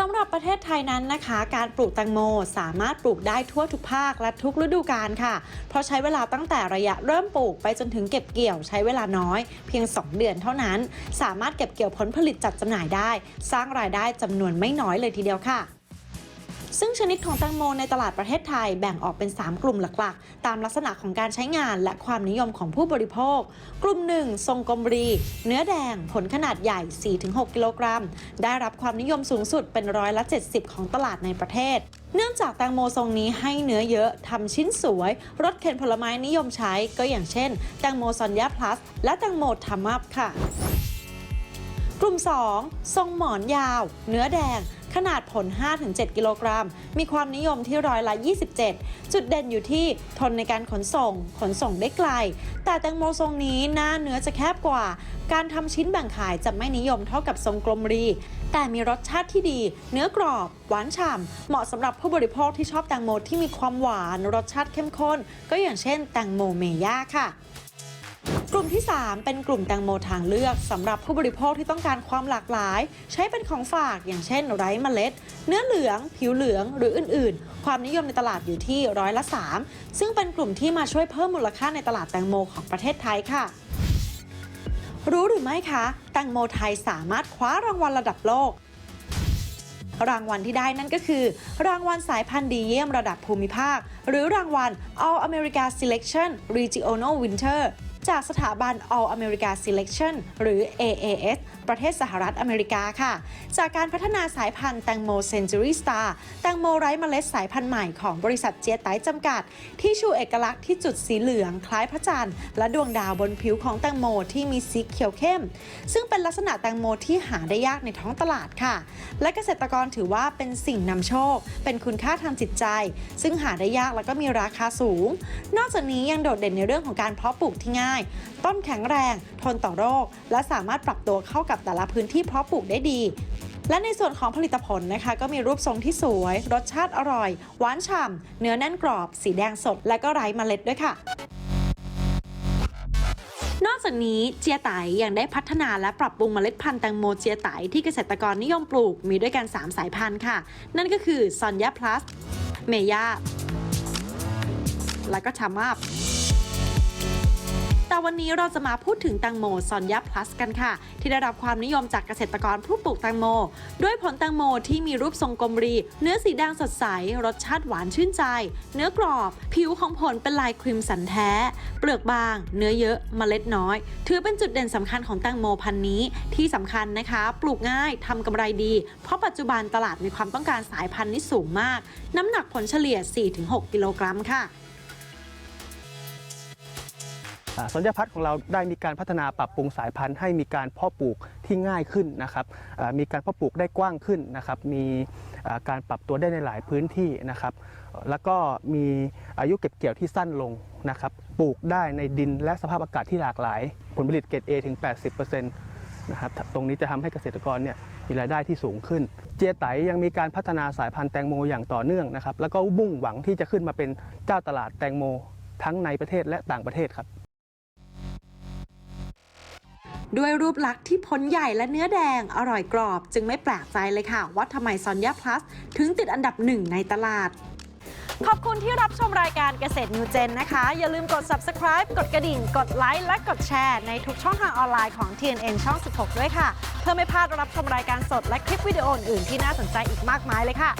สำหรับประเทศไทยนั้นนะคะ การปลูกแตงโมสามารถปลูกได้ทั่วทุกภาคและทุกฤดูกาลค่ะ เพราะใช้เวลาตั้งแต่ระยะเริ่มปลูกไปจนถึงเก็บเกี่ยวใช้เวลาน้อย เพียง 2 เดือนเท่านั้น สามารถเก็บเกี่ยวผลผลิตจัดจำหน่ายได้ สร้างรายได้จำนวนไม่น้อยเลยทีเดียวค่ะ ซึ่งชนิดของแตงโมในตลาดประเทศไทยแบ่งออกเป็น 3 กลุ่มหลักๆ ตามลักษณะของการใช้งานและความนิยมของผู้บริโภค กลุ่มหนึ่งทรงกลมรี เนื้อแดง ผลขนาดใหญ่ 4-6 กิโลกรัม ได้รับความนิยมสูงสุดเป็นร้อยละ 70 ของตลาดในประเทศเนื่องจากแตงโมทรงนี้ให้เนื้อเยอะทำชิ้นสวย รสเค็นผลไม้นิยมใช้ก็อย่างเช่น แตงโมซอนยาพลัส และแตงโมทัมมับค่ะ กลุ่ม 2 ทรงหมอนยาว เนื้อแดง ขนาดผล 5-7 กิโลกรัม มีความนิยมที่ร้อยละ 27 จุดเด่นอยู่ที่ทนในการขนส่ง ขนส่งได้ไกล แต่แตงโมทรงนี้หน้าเนื้อจะแคบกว่า การทำชิ้นแบ่งขายจะไม่นิยมเท่ากับทรงกลมรี แต่มีรสชาติที่ดี เนื้อกรอบ หวานฉ่ำ เหมาะสำหรับผู้บริโภคที่ชอบแตงโมที่มีความหวาน รสชาติเข้มข้น ก็อย่างเช่นแตงโมเมย่าค่ะ ลุ่มที่ 3 เป็นกลุ่มแตงโมทางเลือกสำหรับผู้บริโภคที่ต้องการความหลากหลาย ใช้เป็นของฝากอย่างเช่นไร้เมล็ด เนื้อเหลือง ผิวเหลืองหรืออื่น ๆ ความนิยมในตลาดอยู่ที่ร้อยละ 3 ซึ่งเป็นกลุ่มที่มาช่วยเพิ่มมูลค่าในตลาดแตงโมของประเทศไทยค่ะรู้หรือไม่คะ แตงโมไทยสามารถคว้ารางวัลระดับโลก รางวัลที่ได้นั่นก็คือ รางวัลสายพันธุ์ดีเยี่ยมระดับภูมิภาค หรือรางวัล All America Selection Regional Winter จากสถาบัน All America Selection หรือ AAS ประเทศสหรัฐอเมริกาค่ะ จากการพัฒนาสายพันธุ์แตงโม Century Star แตงโมไร้เมล็ดสายพันธุ์ใหม่ของบริษัทเจียไตจำกัด ที่ชูเอกลักษณ์ที่จุดสีเหลืองคล้ายพระจันทร์และดวงดาวบนผิวของแตงโมที่มีสีเขียวเข้ม ซึ่งเป็นลักษณะแตงโมที่หาได้ยากในท้องตลาดค่ะ และเกษตรกรถือว่าเป็นสิ่งนำโชค เป็นคุณค่าทางจิตใจ ซึ่งหาได้ยากแล้วก็มีราคาสูง นอกจากนี้ยังโดดเด่นในเรื่องของการเพาะปลูกที่ง่ายต้นแข็งแรง ทนต่อโรค และสามารถปรับตัวเข้ากับแต่ละพื้นที่เพาะปลูกได้ดี และในส่วนของผลิตผลนะคะ ก็มีรูปทรงที่สวย รสชาติอร่อย หวานฉ่ำเนื้อแน่นกรอบ สีแดงสด และก็ไร้เมล็ดด้วยค่ะนอกจากนี้เจียไตยังได้พัฒนาและปรับปรุงเมล็ดพันธุ์แตงโมเจียไตที่เกษตรกรนิยมปลูกมีด้วยกัน 3 สายพันธุ์ค่ะ นั่นก็คือซอนยาพลัส เมย่าและก็ชามาบ แต่วันนี้เราจะมาพูดถึงแตงโมซอนยาพลัสกันค่ะ ที่ได้รับความนิยมจากเกษตรกรผู้ปลูกแตงโม ด้วยผลแตงโมที่มีรูปทรงกลมรี เนื้อสีแดงสดใส รสชาติหวานชื่นใจ เนื้อกรอบ ผิวของผลเป็นลายครีมสันแท้ เปลือกบาง เนื้อเยอะเมล็ดน้อย ถือเป็นจุดเด่นสำคัญของแตงโมพันธุ์นี้ ที่สำคัญนะคะ ปลูกง่ายทำกำไรดี เพราะปัจจุบันตลาดมีความต้องการสายพันธุ์นี้สูงมาก น้ำหนักผลเฉลี่ย 4-6 กิโลกรัมค่ะ สัญญาพัฒน์ของเราได้มีการพัฒนาปรับปรุงสายพันธุ์ให้มีการเพาะปลูกที่ง่ายขึ้นนะครับมีการเพาะปลูกได้กว้างขึ้นนะครับมีการปรับตัวได้ในหลายพื้นที่นะครับ แล้วก็มีอายุเก็บเกี่ยวที่สั้นลงนะครับปลูกได้ในดินและสภาพอากาศที่หลากหลาย ผลผลิตเกรด A ถึง 80%นะครับตรงนี้จะทำให้เกษตรกรเนี่ยมีรายได้ที่สูงขึ้น เจไตยังมีการพัฒนาสายพันธุ์แตงโมอย่างต่อเนื่องนะครับแล้วก็มุ่งหวังที่จะขึ้นมาเป็นเจ้าตลาดแตงโมทั้งในประเทศและต่างประเทศครับ ด้วยรูปลักษณ์ที่พ้นใหญ่และเนื้อแดงอร่อยกรอบ จึงไม่แปลกใจเลยค่ะ ว่าทำไมซอนยาพลัสถึงติดอันดับหนึ่งในตลาด ขอบคุณที่รับชมรายการเกษตรนิวเจนนะคะ อย่าลืมกด subscribe กดกระดิ่ง กดไลค์และกดแชร์ในทุกช่องทางออนไลน์ของ TNN ช่อง 16 ด้วยค่ะ เพื่อไม่พลาดรับชมรายการสดและคลิปวิดีโออื่นที่น่าสนใจอีกมากมายเลยค่ะ